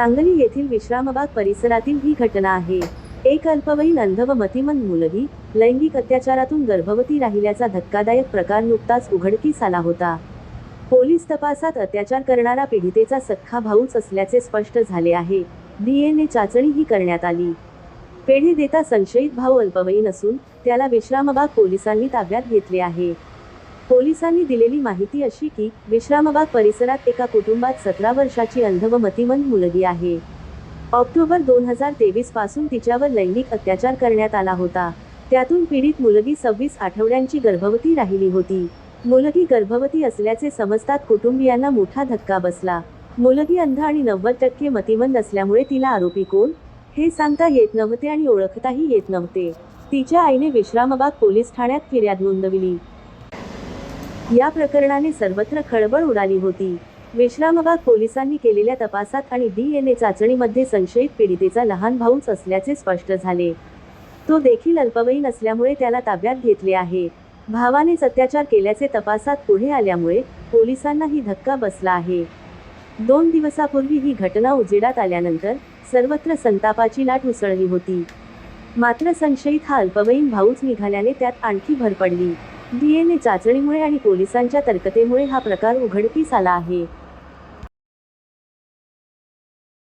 सांगली येथील विश्रामबाग परिसरातील ही घटना आहे. एक अल्पवयीन अंध व मतिमंद मुलगी लैंगिक अत्याचारातून गर्भवती राहिल्याचा धक्कादायक प्रकार नुकताच उघडकीस आला होता. पोलीस तपासात अत्याचार करणारा पीडितेचा सख्खा भाऊच असल्याचे स्पष्ट झाले आहे. डीएनए चाचणीही करण्यात आली. पेढी देता संशयित भाऊ अल्पवयीन असून त्याला विश्रामबाग पोलिसांनी ताब्यात घेतले आहे. पोलिसांनी दिलेली माहिती अशी की विश्रामबाग परिसरात एका कुटुंबात सतरा वर्षाची अंध व मतिमंद मुलगी आहे. ऑक्टोबर दोन हजार तेवीसपासून तिच्यावर लैंगिक अत्याचार करण्यात आला होता. त्यातून पीडित मुलगी सव्वीस आठवड्यांची गर्भवती राहिली होती. मुलगी गर्भवती असल्याचे समजतात कुटुंबियांना मोठा धक्का बसला. मुलगी अंध आणि नव्वद टक्के मतिमंद असल्यामुळे तिला आरोपी कोण? हे सांगता येत नव्हते आणि ओळखताही येत नव्हते. तिच्या आईने विश्रामबाग पोलीस ठाण्यात फिर्याद नोंदविली. या प्रकरणाने सर्वत्र खळबळ उडाली होती. विश्रामबाग पोलिसांनी केलेल्या तपासात आणि डीएनए चाचणीमध्ये संशयित पीडितेचा लहान भाऊच असल्याचे स्पष्ट झाले. तो देखील अल्पवयीन असल्यामुळे त्याला ताब्यात घेतले आहे. भावानेच अत्याचार केल्याचे तपासात पुढे आल्यामुळे पोलिसांनाही धक्का बसला आहे. दोन दिवसापूर्वी ही घटना उजेडात आल्यानंतर सर्वत्र संतापाची लाट उसळली होती. मात्र संशयित हा अल्पवयीन भाऊच निघाल्याने त्यात आणखी भर पडली. डीएनए चाचणीमुळे आणि पोलिसांच्या तर्कतेमुळे हा प्रकार उघडकीस आला आहे.